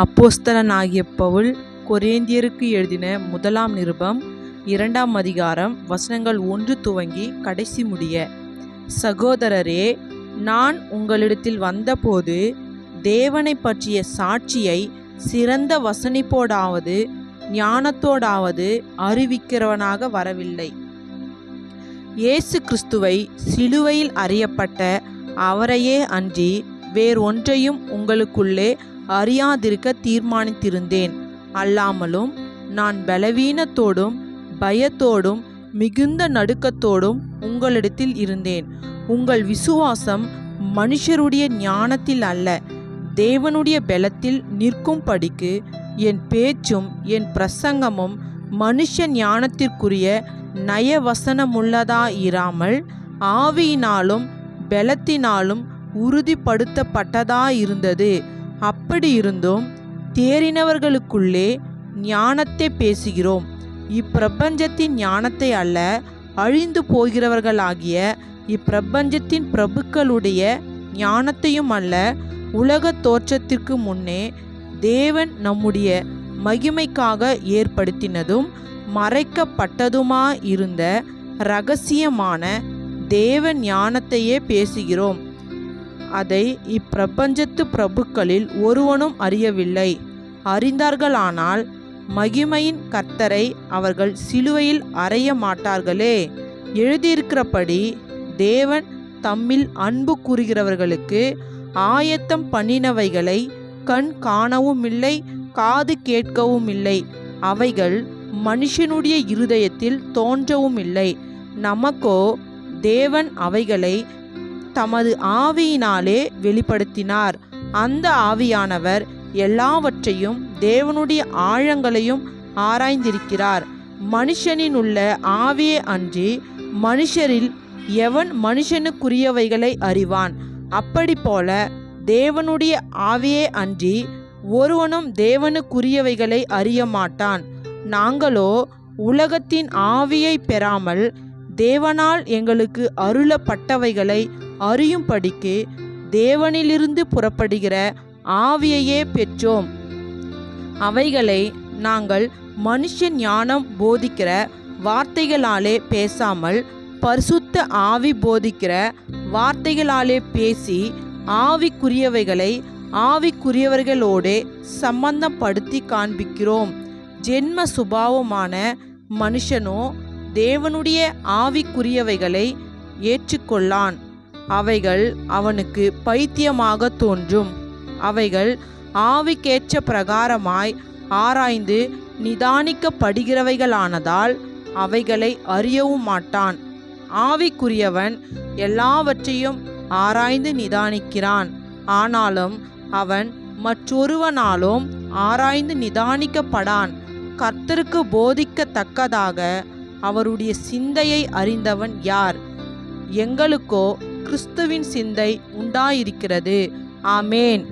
அப்போஸ்தலனாகிய பவுல் கொரேந்தியருக்கு எழுதின முதலாம் நிருபம் இரண்டாம் அதிகாரம் வசனங்கள் ஒன்று துவங்கி கடைசி முடிய சகோதரரே நான் உங்களிடத்தில் வந்தபோது தேவனை பற்றிய சாட்சியை சிறந்த வசனிப்போடாவது ஞானத்தோடாவது அறிவிக்கிறவனாக வரவில்லை. இயேசு கிறிஸ்துவை சிலுவையில் அறியப்பட்ட அவரையே அன்றி வேறொன்றையும் உங்களுக்குள்ளே அறியாதிருக்க தீர்மானித்திருந்தேன். அல்லாமலும் நான் பலவீனத்தோடும் பயத்தோடும் மிகுந்த நடுக்கத்தோடும் உங்களிடத்தில் இருந்தேன். உங்கள் விசுவாசம் மனுஷருடைய ஞானத்தில் அல்ல தேவனுடைய பலத்தில் நிற்கும்படிக்கு என் பேச்சும் என் பிரசங்கமும் மனுஷ ஞானத்திற்குரிய நயவசனமுள்ளதா இராமல் ஆவியினாலும் பலத்தினாலும் அப்படி அப்படியிருந்தும் தேறினவர்களுக்குள்ளே ஞானத்தை பேசுகிறோம். இப்பிரபஞ்சத்தின் ஞானத்தை அல்ல அழிந்து போகிறவர்களாகிய இப்பிரபஞ்சத்தின் பிரபுக்களுடைய ஞானத்தையும் அல்ல உலகத் தோற்றத்திற்கு முன்னே தேவன் நம்முடைய மகிமைக்காக ஏற்படுத்தினதும் மறைக்கப்பட்டதுமாயிருந்த இரகசியமான தேவ ஞானத்தையே பேசுகிறோம். அதை இப்பிரபஞ்சத்து பிரபுக்களில் ஒருவனும் அறியவில்லை. அறிந்தார்களானால் மகிமையின் கர்த்தரை அவர்கள் சிலுவையில் அறைய மாட்டார்களே. எழுதியிருக்கிறபடி தேவன் தம்மில் அன்பு கூறுகிறவர்களுக்கு ஆயத்தம் பண்ணினவைகளை கண் காணவும் இல்லை காது கேட்கவும் இல்லை அவைகள் மனுஷனுடைய இருதயத்தில் தோன்றவும் இல்லை நமக்கோ தேவன் அவைகளை தமது ஆவியினாலே வெளிப்படுத்தினார். அந்த ஆவியானவர் எல்லாவற்றையும் தேவனுடைய ஆழங்களையும் ஆராய்ந்திருக்கிறார். மனுஷனின் உள்ள ஆவியே அன்றி மனுஷரில் எவன் மனுஷனுக்குரியவைகளை அறிவான்? அப்படி போல தேவனுடைய ஆவியே அன்றி ஒருவனும் தேவனுக்குரியவைகளை அறிய மாட்டான். நாங்களோ உலகத்தின் ஆவியை பெறாமல் தேவனால் எங்களுக்கு அருளப்பட்டவைகளை அறியும்படிக்கு தேவனிலிருந்து புறப்படுகிற ஆவியையே பெற்றோம். அவைகளை நாங்கள் மனுஷ ஞானம் போதிக்கிற வார்த்தைகளாலே பேசாமல் பரிசுத்த ஆவி போதிக்கிற வார்த்தைகளாலே பேசி ஆவிக்குரியவைகளை ஆவிக்குரியவர்களோடே சம்பந்தப்படுத்தி காண்பிக்கிறோம். ஜென்ம சுபாவமான மனுஷனோ தேவனுடைய ஆவிக்குரியவைகளை ஏற்றுக்கொள்ளான். அவைகள் அவனுக்கு பைத்தியமாக தோன்றும். அவைகள் ஆவிக்கேற்ற பிரகாரமாய் ஆராய்ந்து நிதானிக்கப்படுகிறவைகளானதால் அவைகளை அறியவும் மாட்டான். ஆவிக்குரியவன் எல்லாவற்றையும் ஆராய்ந்து நிதானிக்கிறான். ஆனாலும் அவன் மற்றொருவனாலும் ஆராய்ந்து நிதானிக்கப்படான். கர்த்தருக்கு போதிக்கத்தக்கதாக அவருடைய சிந்தையை அறிந்தவன் யார்? எங்களுக்கோ கிறிஸ்துவின் சிந்தை உண்டாயிருக்கிறது. ஆமேன்.